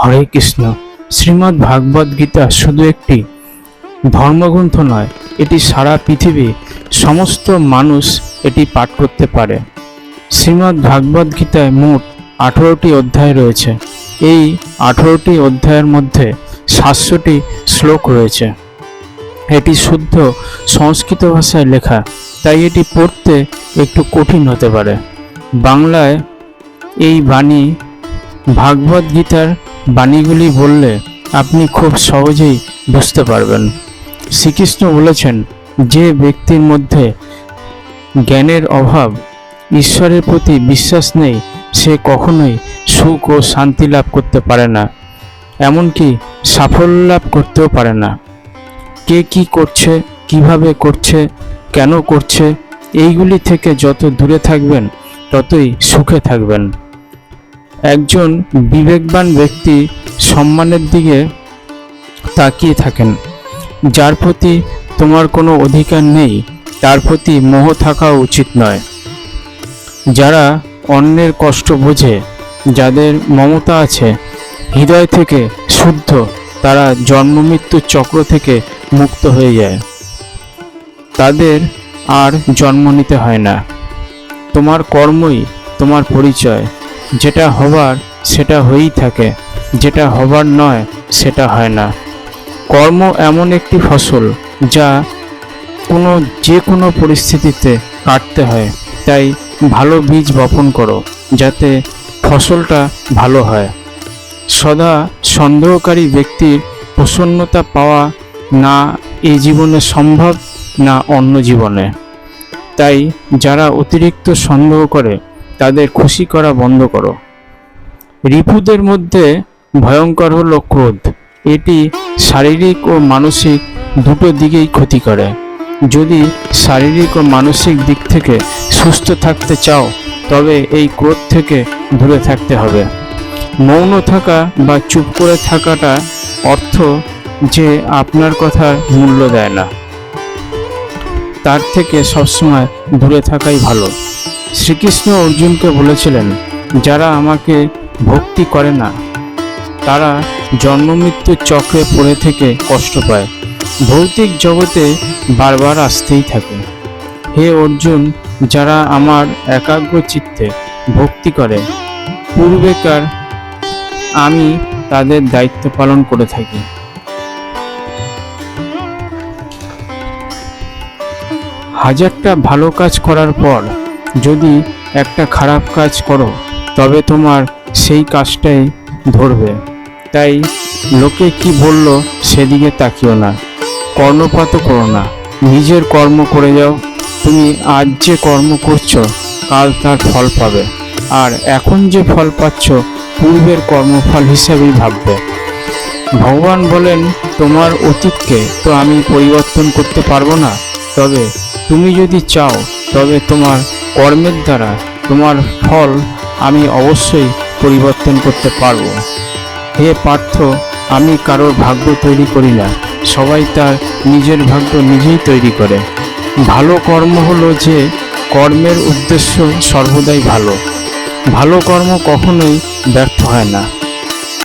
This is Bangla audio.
হরে কৃষ্ণ। শ্রীমদ্ ভাগবত গীতা শুধু একটি ধর্মগ্রন্থ নয়, এটি সারা পৃথিবী সমস্ত মানুষ এটি পাঠ করতে পারে। শ্রীমদ্ ভাগবত গীতায় মোট আঠেরোটি অধ্যায় রয়েছে। এই আঠেরোটি অধ্যায়ের মধ্যে সাতশোটি শ্লোক রয়েছে। এটি শুদ্ধ সংস্কৃত ভাষায় লেখা, তাই এটি পড়তে একটু কঠিন হতে পারে। বাংলায় এই বাণী ভাগবত গীতার বাণীগুলি বললে আপনি খুব সহজেই বুঝতে পারবেন। শ্রীকৃষ্ণ বলেছেন, যে ব্যক্তির মধ্যে জ্ঞানের অভাব, ঈশ্বরের প্রতি বিশ্বাস নেই, সে কখনোই সুখ ও শান্তি লাভ করতে পারে না, এমনকি সাফল্য লাভ করতেও পারে না। কে কি করছে, কীভাবে করছে, কেন করছে, এইগুলি থেকে যত দূরে থাকবেন, ততই সুখে থাকবেন। একজন বিবেকবান ব্যক্তি সম্মানের দিকে তাকিয়ে থাকেন। যার প্রতি তোমার কোনো অধিকার নেই, তার প্রতি মোহ থাকা উচিত নয়। যারা অন্যের কষ্ট বোঝে, যাদের মমতা আছে, হৃদয় থেকে শুদ্ধ, তারা জন্মমৃত্যুর চক্র থেকে মুক্ত হয়ে যায়। তাদের আর জন্ম নিতে হয় না। তোমার কর্মই তোমার পরিচয়। যেটা হবার সেটা হয়েই থাকে, যেটা হবার নয় সেটা হয় না। কর্ম এমন একটি ফসল যা কোনো যে কোনো পরিস্থিতিতে কাটতে হয়, তাই ভালো বীজ বপন করো, যাতে ফসলটা ভালো হয়। সদা সন্দেহকারী ব্যক্তির প্রসন্নতা পাওয়া না এই জীবনে সম্ভব না অন্য জীবনে। তাই যারা অতিরিক্ত সন্দেহ করে তাদের খুশি করা বন্ধ করো। রিপুদের মধ্যে ভয়ঙ্কর হল ক্রোধ। এটি শারীরিক ও মানসিক দুটো দিকেই ক্ষতি করে। যদি শারীরিক ও মানসিক দিক থেকে সুস্থ থাকতে চাও, তবে এই ক্রোধ থেকে দূরে থাকতে হবে। মৌন থাকা বা চুপ করে থাকাটা অর্থ যে আপনার কথার মূল্য দেয় না। তার থেকে সবসময় দূরে থাকাই ভালো। শ্রীকৃষ্ণ অর্জুনকে বলেছিলেন, যারা আমাকে ভক্তি করে না, তারা জন্মমৃত্যুর চক্রে পড়ে থেকে কষ্ট পায়। ভৌতিক জগতে বারবার আসতেই থাকে। হে অর্জুন, যারা আমার একাগ্র চিত্তে ভক্তি করে, পূর্বেকার আমি তাদের দায়িত্ব পালন করে থাকি। হাজারটা ভালো কাজ করার পর যদি একটা খারাপ কাজ করো, তবে তোমার সেই কাজটাই ধরবে। তাই লোকে কি বলল সেদিকে তাকিও না। কর্ণপাত করো না, নিজের কর্ম করে যাও। তুমি আজ যে কর্ম করছ, কাল তার ফল পাবে। আর এখন যে ফল পাচ্ছ, পূর্বের কর্মফল হিসাবেই ভাববে। ভগবান বলেন, তোমার অতীতকে তো আমি পরিবর্তন করতে পারব না। তবে তুমি যদি চাও, তবে তোমার কর্মের দ্বারা তোমার ফল আমি অবশ্যই পরিবর্তন করতে পারব। হে পার্থ, আমি কারোর ভাগ্য তৈরি করি না। সবাই তার নিজের ভাগ্য নিজেই তৈরি করে। ভালো কর্ম হলো যে কর্মের উদ্দেশ্য সর্বদাই ভালো। ভালো কর্ম কখনোই ব্যর্থ হয় না।